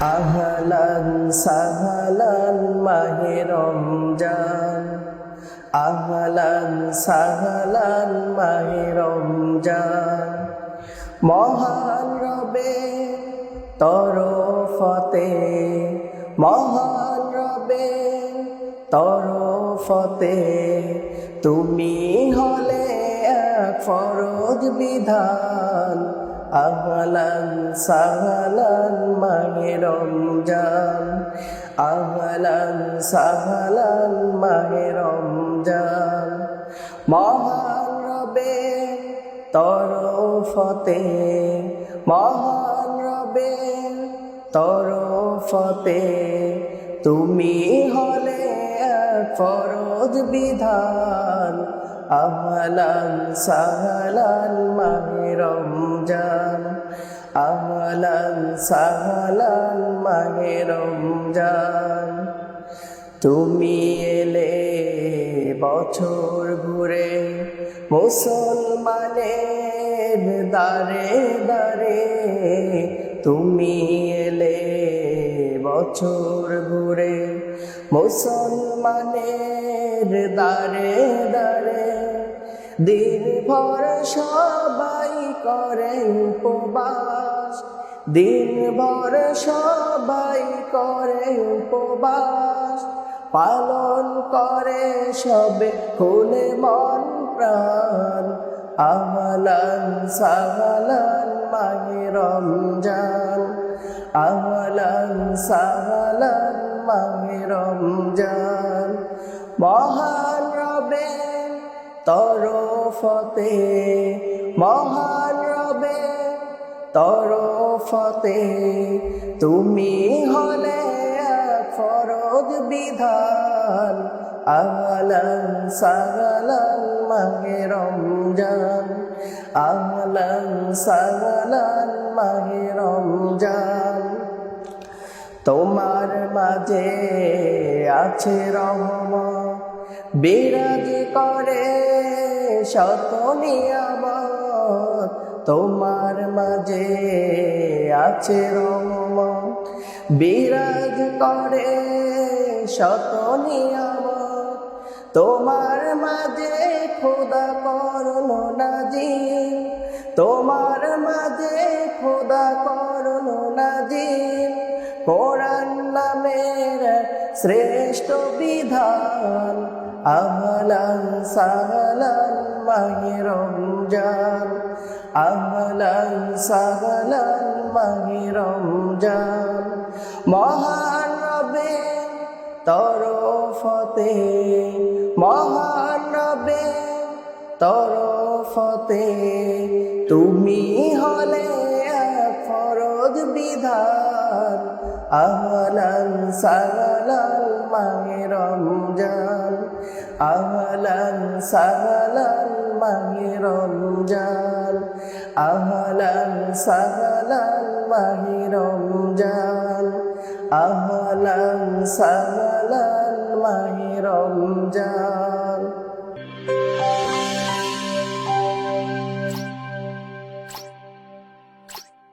আহলান সাহলান মাহে রমজান। আহলান সাহলান মাহে রমজান। মহান রবে তরফতে, মহান রবে তরফতে তুমি হলে এক ফরজ বিধান। আহলান সাহলান মাহে রমজান। আহলান সাহলান মাহে রমজান। মহান রবে তরফতে, মহান রবে তরফতে তুমি হলে ফরজ বিধান। আহলান সাহলান মাহে রমজান আহলান সাহলান মাহে রমজান। তুমি এলে বছর ঘুরে মুসলমানের দারে দারে তুমি এলে বছর ঘুরে মুসলমানের দারে দারে দিন ভর সবাই করে উপবাস। দিন ভর সবাই করে উপবাস। পালন করে সবে খুলে মন প্রাণ। আহলান সাহলান মাহে রমজান। আহলান সাহলান মাহে রমজান। মহান তরফতে, মহান রবে, তরফতে, তুমি হলে ফরজ বিধান। আহলান সাহলান মাহে রমজান আহলান সাহলান মাহে রমজান। তোমার মাঝে আছে রহম বিরাজ করে শত নিয়ামত তোমার মাঝে আছে রহম বিরাজ করে শত নিয়ামত তোমার মাঝে খোদা করল নাজি তোমার শ্রেষ্ঠ বিধান আহলান সাহলান মাহে রমজান আহলান সাহলান মাহে রমজান মহান রবে তরফতে, মহান রবে তরফতে, তুমি হলে ফরজ বিধান। আহলান সাহলান মাহে রমজান, আহলান সাহলান মাহে রমজান, আহলান সাহলান মাহে রমজান, আহলান সাহলান মাহে রমজান।